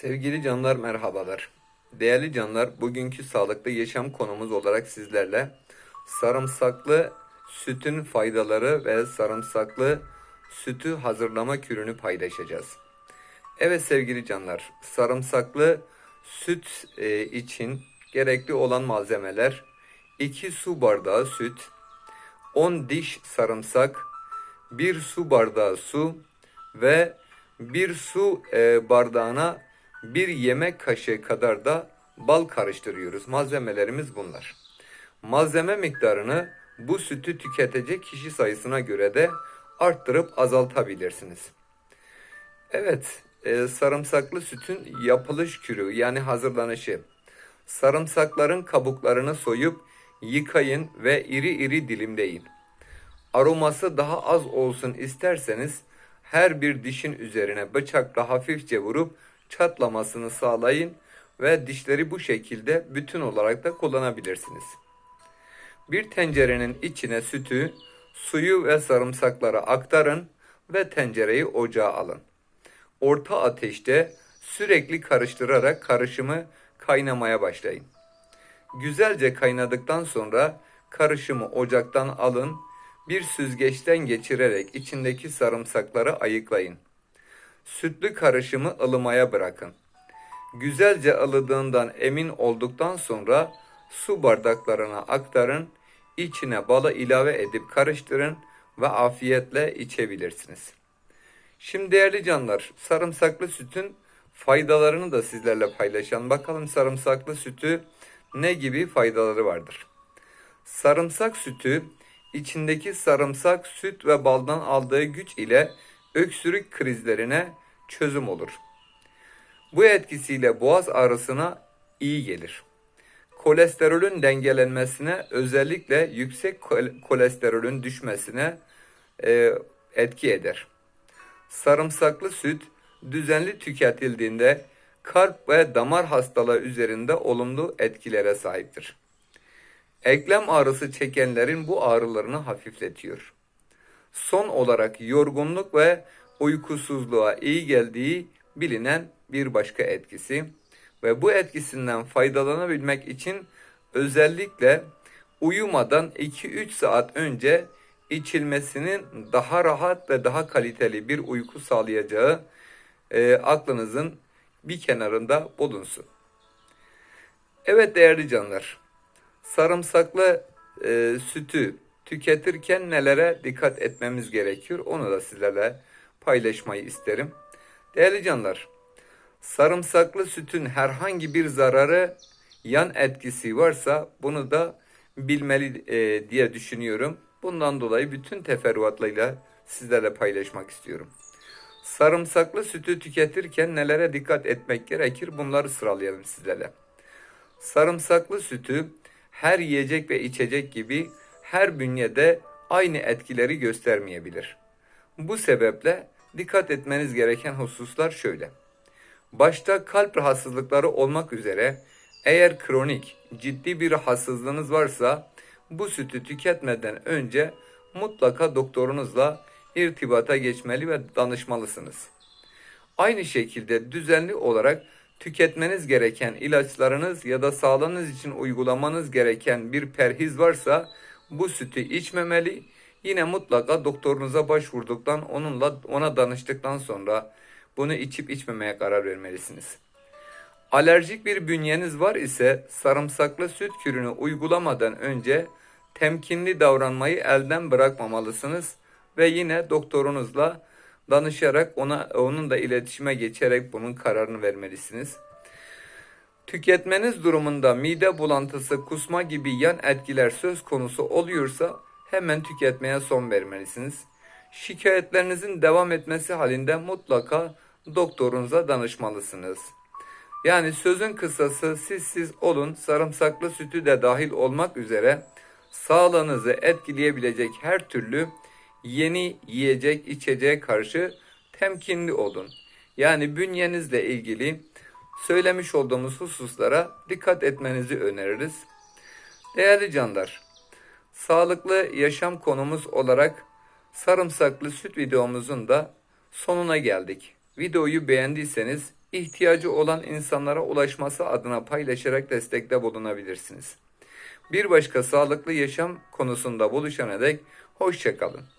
Sevgili canlar merhabalar. Değerli canlar, bugünkü sağlıklı yaşam konumuz olarak sizlerle sarımsaklı sütün faydaları ve sarımsaklı sütü hazırlama kürünü paylaşacağız. Evet sevgili canlar, sarımsaklı süt e, için gerekli olan malzemeler 2 su bardağı süt, 10 diş sarımsak, 1 su bardağı su ve 1 su e, bardağına 1 yemek kaşığı kadar da bal karıştırıyoruz. Malzemelerimiz bunlar. Malzeme miktarını bu sütü tüketecek kişi sayısına göre de arttırıp azaltabilirsiniz. Evet, e, sarımsaklı sütün yapılış kürü yani hazırlanışı. Sarımsakların kabuklarını soyup yıkayın ve iri iri dilimleyin. Aroması daha az olsun isterseniz her bir dişin üzerine bıçakla hafifçe vurup çatlamasını sağlayın ve dişleri bu şekilde bütün olarak da kullanabilirsiniz. Bir tencerenin içine sütü, suyu ve sarımsakları aktarın ve tencereyi ocağa alın. Orta ateşte sürekli karıştırarak karışımı kaynamaya başlayın. Güzelce kaynadıktan sonra karışımı ocaktan alın, bir süzgeçten geçirerek içindeki sarımsakları ayıklayın. Sütlü karışımı ılımaya bırakın. Güzelce ılıdığından emin olduktan sonra su bardaklarına aktarın, içine balı ilave edip karıştırın ve afiyetle içebilirsiniz. Şimdi değerli canlar, sarımsaklı sütün faydalarını da sizlerle paylaşalım. Bakalım sarımsaklı sütü ne gibi faydaları vardır? Sarımsak sütü içindeki sarımsak, süt ve baldan aldığı güç ile öksürük krizlerine çözüm olur. Bu etkisiyle boğaz ağrısına iyi gelir. Kolesterolün dengelenmesine özellikle yüksek kol- kolesterolün düşmesine e, etki eder. Sarımsaklı süt düzenli tüketildiğinde kalp ve damar hastalığı üzerinde olumlu etkilere sahiptir. Eklem ağrısı çekenlerin bu ağrılarını hafifletiyor. Son olarak yorgunluk ve uykusuzluğa iyi geldiği bilinen bir başka etkisi ve bu etkisinden faydalanabilmek için özellikle uyumadan 2-3 saat önce içilmesinin daha rahat ve daha kaliteli bir uyku sağlayacağı e, aklınızın bir kenarında bulunsun. Evet değerli canlar, sarımsaklı e, sütü tüketirken nelere dikkat etmemiz gerekiyor onu da sizlerle paylaşmayı isterim. Değerli canlar, sarımsaklı sütün herhangi bir zararı, yan etkisi varsa bunu da bilmeli e, diye düşünüyorum. Bundan dolayı bütün teferruatlarıyla sizlerle paylaşmak istiyorum. Sarımsaklı sütü tüketirken nelere dikkat etmek gerekir bunları sıralayalım sizlerle. Sarımsaklı sütü her yiyecek ve içecek gibi her bünyede aynı etkileri göstermeyebilir. Bu sebeple dikkat etmeniz gereken hususlar şöyle. Başta kalp rahatsızlıkları olmak üzere eğer kronik ciddi bir rahatsızlığınız varsa bu sütü tüketmeden önce mutlaka doktorunuzla irtibata geçmeli ve danışmalısınız. Aynı şekilde düzenli olarak tüketmeniz gereken ilaçlarınız ya da sağlığınız için uygulamanız gereken bir perhiz varsa bu sütü içmemeli. Yine mutlaka doktorunuza başvurduktan onunla ona danıştıktan sonra bunu içip içmemeye karar vermelisiniz. Alerjik bir bünyeniz var ise sarımsaklı süt kürünü uygulamadan önce temkinli davranmayı elden bırakmamalısınız ve yine doktorunuzla danışarak ona onun da iletişime geçerek bunun kararını vermelisiniz. Tüketmeniz durumunda mide bulantısı, kusma gibi yan etkiler söz konusu oluyorsa hemen tüketmeye son vermelisiniz. Şikayetlerinizin devam etmesi halinde mutlaka doktorunuza danışmalısınız. Yani sözün kısası siz siz olun sarımsaklı sütü de dahil olmak üzere sağlığınızı etkileyebilecek her türlü yeni yiyecek içeceğe karşı temkinli olun. Yani bünyenizle ilgili söylemiş olduğumuz hususlara dikkat etmenizi öneririz. Değerli canlar, sağlıklı yaşam konumuz olarak sarımsaklı süt videomuzun da sonuna geldik. Videoyu beğendiyseniz ihtiyacı olan insanlara ulaşması adına paylaşarak destekte bulunabilirsiniz. Bir başka sağlıklı yaşam konusunda buluşana dek hoşçakalın.